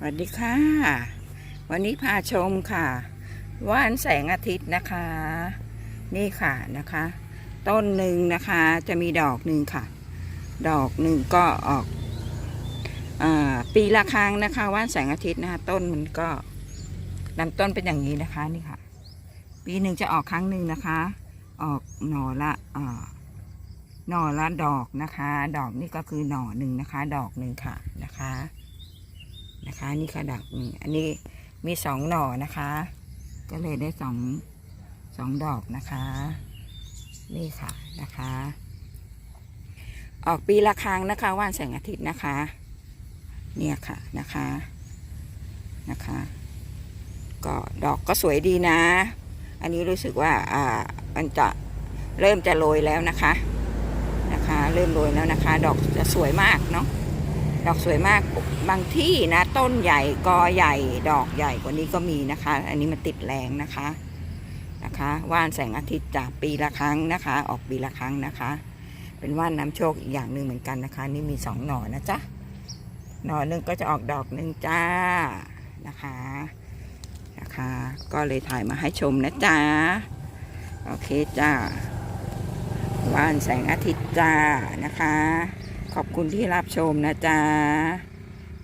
สวัสดีค่ะ วันนี้พาชมค่ะว่านแสงอาทิตย์นะคะ นี่ค่ะนะคะ ต้นหนึ่งนะคะจะมีดอกหนึ่งค่ะ ดอกหนึ่งก็ออกอปีละครั้งนะคะว่านแสงอาทิตย์นะคะต้นมันก็ลำต้นเป็นอย่างนี้นะคะนี่ค่ะ ปีหนึ่งจะออกครั้งหนึ่งนะคะ ออกหน่อละอหน่อละดอกนะคะ ดอกนี่ก็คือหน่อหนึ่งนะคะ ดอกหนึ่งค่ะนะคะ นะคะ นี่ค่ะดอกนึ่อันนี้มีสองหน่อนะคะ ก็เลยได้สองสองดอกนะคะ นี่ค่ะนะคะ ออกปีละครั้งนะคะว่านแสงอาทิตย์นะคะ เนี่ยค่ะนะคะนะคะ ก็ดอกก็สวยดีนะ อันนี้รู้สึกว่าอ่ามันจะเริ่มจะโรยแล้วนะคะนะคะ เริ่มโรยแล้วนะคะ ดอกจะสวยมากเนาะ ดอกสวยมากบางที่นะต้นใหญ่กอใหญ่ดอกใหญ่กว่านี้ก็มีนะคะ อันนี้มันติดแรงนะคะนะคะว่านแสงอาทิตย์จากปีละครั้งนะคะ ออกปีละครั้งนะคะ เป็นว่านน้ำโชคอีกอย่างหนึ่งเหมือนกันนะคะ นี่มีสองหน่อนะจ๊ะหน่อหนึ่งก็จะออกดอกหนึ่งจ้านะคะนะคะ ก็เลยถ่ายมาให้ชมนะจ๊ะโอเคจ้าว่านแสงอาทิตย์จ้านะคะ อบคุณที่รับชมนะจ๊ะ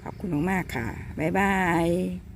ขอบคุณมากๆค่ะ บ๊ายบาย